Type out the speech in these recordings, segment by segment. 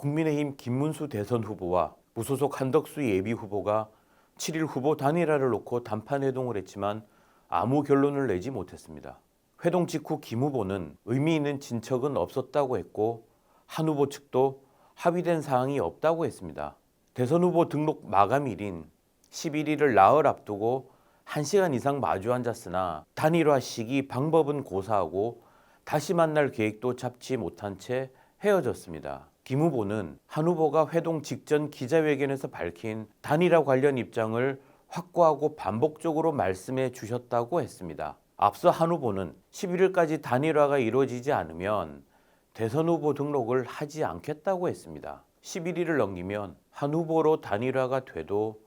국민의힘 김문수 대선 후보와 무소속 한덕수 예비 후보가 7일 후보 단일화를 놓고 담판 회동을 했지만 아무 결론을 내지 못했습니다. 회동 직후 김 후보는 의미 있는 진척은 없었다고 했고 한 후보 측도 합의된 사항이 없다고 했습니다. 대선 후보 등록 마감일인 11일을 나흘 앞두고 1시간 이상 마주 앉았으나 단일화 시기 방법은 고사하고 다시 만날 계획도 잡지 못한 채 헤어졌습니다. 김 후보는 한 후보가 회동 직전 기자회견에서 밝힌 단일화 관련 입장을 확고하고 반복적으로 말씀해 주셨다고 했습니다. 앞서 한 후보는 11일까지 단일화가 이루어지지 않으면 대선 후보 등록을 하지 않겠다고 했습니다. 11일을 넘기면 한 후보로 단일화가 돼도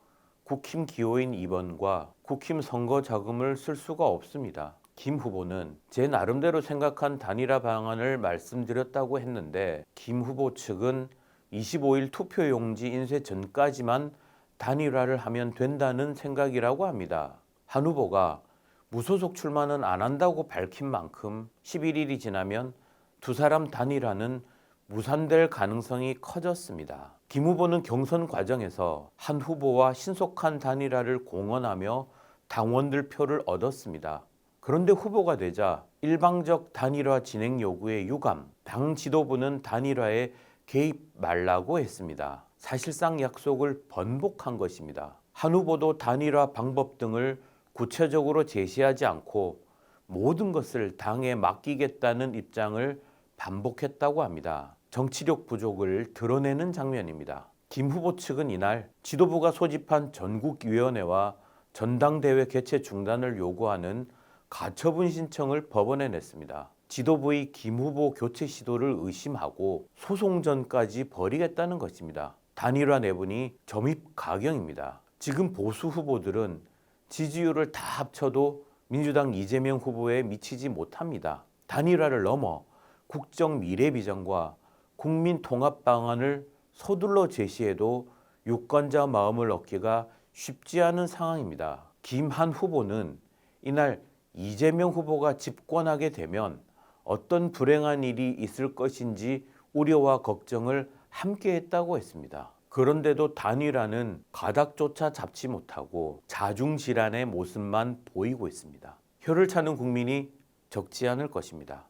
국힘 기호인 2번과 국힘 선거 자금을 쓸 수가 없습니다. 김 후보는 제 나름대로 생각한 단일화 방안을 말씀드렸다고 했는데 김 후보 측은 25일 투표용지 인쇄 전까지만 단일화를 하면 된다는 생각이라고 합니다. 한 후보가 무소속 출마는 안 한다고 밝힌 만큼 11일이 지나면 두 사람 단일화는 무산될 가능성이 커졌습니다. 김 후보는 경선 과정에서 한 후보와 신속한 단일화를 공언하며 당원들 표를 얻었습니다. 그런데 후보가 되자 일방적 단일화 진행 요구에 유감, 당 지도부는 단일화에 개입 말라고 했습니다. 사실상 약속을 번복한 것입니다. 한 후보도 단일화 방법 등을 구체적으로 제시하지 않고 모든 것을 당에 맡기겠다는 입장을 반복했다고 합니다. 정치력 부족을 드러내는 장면입니다. 김 후보 측은 이날 지도부가 소집한 전국위원회와 전당대회 개최 중단을 요구하는 가처분 신청을 법원에 냈습니다. 지도부의 김 후보 교체 시도를 의심하고 소송전까지 벌이겠다는 것입니다. 단일화 내분이 점입 가경입니다. 지금 보수 후보들은 지지율을 다 합쳐도 민주당 이재명 후보에 미치지 못합니다. 단일화를 넘어 국정 미래 비전과 국민 통합 방안을 서둘러 제시해도 유권자 마음을 얻기가 쉽지 않은 상황입니다. 김한 후보는 이날 이재명 후보가 집권하게 되면 어떤 불행한 일이 있을 것인지 우려와 걱정을 함께 했다고 했습니다. 그런데도 단일화는 가닥조차 잡지 못하고 자중질환의 모습만 보이고 있습니다. 혀를 차는 국민이 적지 않을 것입니다.